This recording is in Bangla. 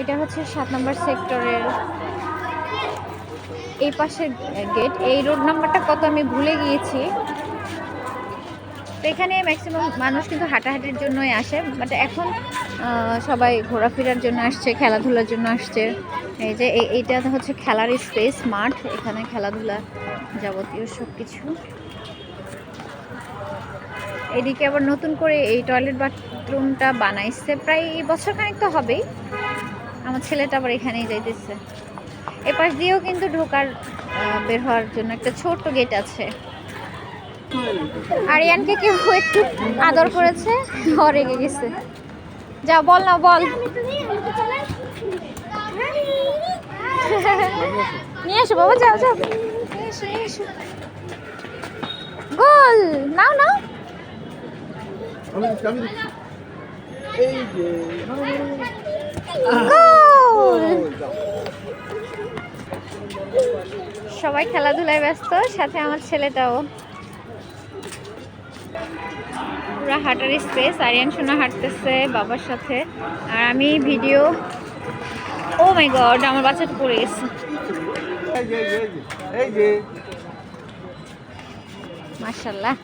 এটা হচ্ছে সাত নম্বর সেক্টরের এই পাশের গেট। এই রোড নাম্বারটা কত আমি ভুলে গিয়েছি। তো এখানে ম্যাক্সিমাম মানুষ কিন্তু হাঁটাহাঁটির জন্যই আসে বাট এখন সবাই ঘোরাফেরার জন্য আসছে, খেলাধুলার জন্য আসছে। এই যে এই- এইটা হচ্ছে খেলার স্পেস মাঠ, এখানে খেলাধুলা যাবতীয় সব কিছু এদিকে আবার নতুন করে এই টয়লেট বাথরুমটা বানাইছে, প্রায় এই বছর খানিক তো হবেই। আমার ছেলেটা আবার এখানেই যাইতেছে। এ পাশ দিয়েও কিন্তু ঢোকার বের হওয়ার জন্য একটা ছোট্ট গেট আছে। আরিয়ানকে কেউ একটু আদর করেছে ও রেগে গেছে। যা বল না বল। নিয়ে এসো বাবা যাও যাও। গোল নাও নাও। গোল। সবাই খেলাধুলায় ব্যস্ত, সাথে আমার ছেলেটাও। পুরা হাঁটার স্পেস আরিয়ান সোনা হাঁটতেছে বাবার সাথে। আর আমি ভিডিও ও মাই গড আমার বাচ্চাটা পড়ে গেছে। মার্শাল্লাহ